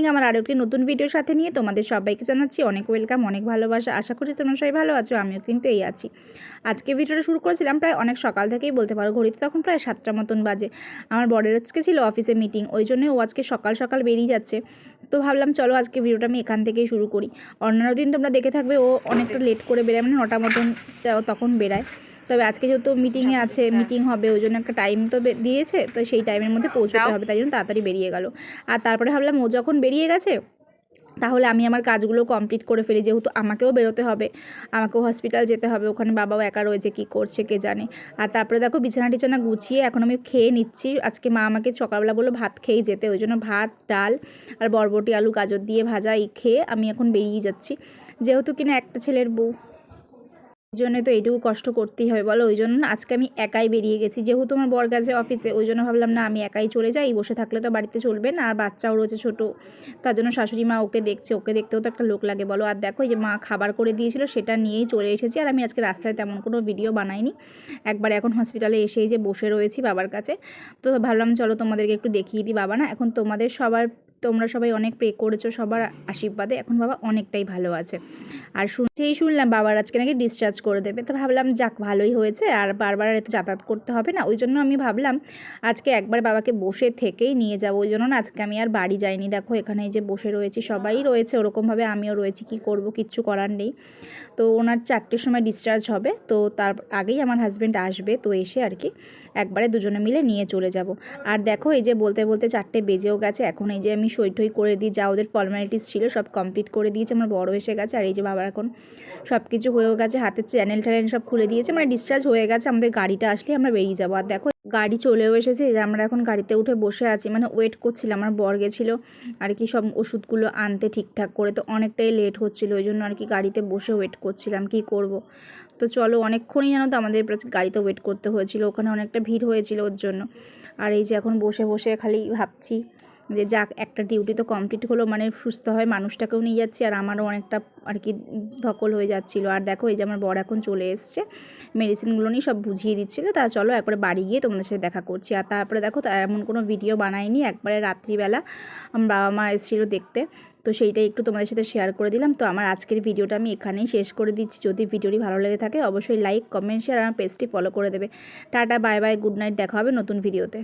Morning আমার আরও একটি নতুন ভিডিওর সাথে নিয়ে তোমাদের সবাইকে জানাচ্ছি অনেক ওয়েলকাম অনেক ভালোবাসা। আশা করছি তোমরা সবাই ভালো আছো, আমিও কিন্তু এই আছি। আজকে ভিডিওটা শুরু করেছিলাম প্রায় অনেক সকাল থেকেই, বলতে পারো ঘড়িতে তখন প্রায় সাতটার মতন বাজে। আমার বরের আজকে ছিল অফিসে মিটিং ওই জন্য ও আজকে সকাল সকাল বেরিয়ে যাচ্ছে। তো ভাবলাম, চলো আজকে ভিডিওটা আমি এখান থেকেই শুরু করি। অন্যান্য দিন তোমরা দেখে থাকবে, ও অনেকটা লেট করে বেরোয় মানে নটা মতন তখন বেরায়। তবে আজকে যেহেতু মিটিংয়ে আছে মিটিং হবে ওই জন্য একটা টাইম তো দিয়েছে তো সেই টাইমের মধ্যে পৌঁছতে হবে তাই জন্য তাড়াতাড়ি বেরিয়ে গেল। আর তারপরে ভাবলাম ও যখন বেরিয়ে গেছে তাহলে আমি আমার কাজগুলো কমপ্লিট করে ফেলি যেহেতু আমাকেও বেরোতে হবে আমাকেও হসপিটাল যেতে হবে ওখানে বাবাও একা রয়েছে কী করছে কে জানে। আর তারপরে দেখো বিছানা টিছানা গুছিয়ে এখন আমি খেয়ে নিচ্ছি। আজকে মা আমাকে সকালবেলা বলল ভাত খেয়েই যেতে ওই জন্য ভাত ডাল আর বরবটি আলু গাজর দিয়ে ভাজা এই খেয়ে আমি এখন বেরিয়ে যাচ্ছি। যেহেতু কিনা একটা ছেলের বউ। জন্য তো এইটুকু কষ্ট করতেই হবে, বলো? ওই জন্য আজকে আমি একাই বেরিয়ে গেছি। যেহেতু আমার বর গেছে অফিসে ওই জন্য ভাবলাম না আমি একাই চলে যাই, বসে থাকলে তো বাড়িতে চলবে না, আর বাচ্চাও রয়েছে ছোটো, তার জন্য শাশুড়ি মা ওকে দেখছে, ওকে দেখতেও তো একটা লোক লাগে, বলো? আর দেখো যে মা খাবার করে দিয়েছিল, সেটা নিয়েই চলে এসেছি, আর আমি আজকে রাস্তায় তেমন কোনো ভিডিও বানাইনি। একবার এখন হসপিটালে এসেই যে বসে রয়েছি বাবার কাছে, তো ভাবলাম চলো তোমাদেরকে একটু দেখিয়ে দিই, বাবা না? এখন তোমাদের সবার তোমরা সবাই অনেক প্রে করেছ, সবার আশীর্বাদে। এখন বাবা অনেকটাই ভালো আছে। আর সেই শুনলাম বাবার আজকে নাকি ডিসচার্জ করে দেবে। তো ভাবলাম, যাক, ভালোই হয়েছে। আর বারবার এত যাতায়াত করতে হবে না। ওই জন্য আমি ভাবলাম, আজকে একবার বাবাকে বসে থেকেই নিয়ে যাব। ওই জন্য না, আজকে আমি আর বাড়ি যাইনি। দেখো, এখানে যে বসে রয়েছি, সবাই রয়েছে। ওরকমভাবে আমিও রয়েছি। কি করব, কিচ্ছু করার নেই। তো ওনার চারটের সময় ডিসচার্জ হবে। তো তার আগেই আমার হাজব্যান্ড আসবে, তো এসে আর কি একবারে দুজনে মিলে নিয়ে চলে যাব। আর দেখো, এই যে বলতে বলতে চারটে বেজেও গেছে। এখন এই যে আমি সই টই করে দিই, যা ওদের ফর্মালিটিস ছিল, সব কমপ্লিট করে দিয়েছে। আমার বড় এসে গেছে, আর এই যে বাবার এখন সব কিছু হয়েও গেছে, হাতের চ্যানেল ট্যানেল সব খুলে দিয়েছে। মানে ডিসচার্জ হয়ে গেছে, আমাদের গাড়িটা আসলে আমরা বেরিয়ে যাব। আর দেখো গাড়ি চলেও এসেছে যে আমরা এখন গাড়িতে উঠে বসে আছি। মানে ওয়েট করছিলাম, আমার বর গেছিল আর কি সব ওষুধগুলো আনতে ঠিকঠাক করে, তো অনেকটাই লেট হচ্ছিল, ওই জন্য আর কি গাড়িতে বসে ওয়েট করছিলাম, কি করব? তো চলো অনেকক্ষণই জানো তো আমাদের গাড়িতে ওয়েট করতে হয়েছিল, ওখানে অনেকটা ভিড় হয়েছিল ওর জন্য। আর এই যে এখন বসে বসে খালি ভাবছি যে যাক, একটা ডিউটি তো কমপ্লিট হলো মানে সুস্থ হয় মানুষটাকেও নিয়ে যাচ্ছি, আর আমারও অনেকটা আর কি ধকল হয়ে যাচ্ছিল। আর দেখো, এই যে আমার বর এখন চলে এসছে মেডিসিনগুলো নিয়ে সব বুঝিয়ে দিচ্ছিল। তা চলো একবারে বাড়ি গিয়ে তোমাদের সাথে দেখা করছি। আর তারপরে দেখো এমন কোনো ভিডিও বানাইনি, একবারে রাত্রিবেলা আমার বাবা মা এসেছিল দেখতে। তো সেইটাই একটু তোমাদের সাথে শেয়ার করে দিলাম। তো আমার আজকের ভিডিওটা আমি এখানেই শেষ করে দিচ্ছি। যদি ভিডিওটি ভালো লেগে থাকে, অবশ্যই লাইক কমেন্ট শেয়ার আমার পেজটি ফলো করে দেবে। Tata bye bye good night দেখা হবে নতুন ভিডিওতে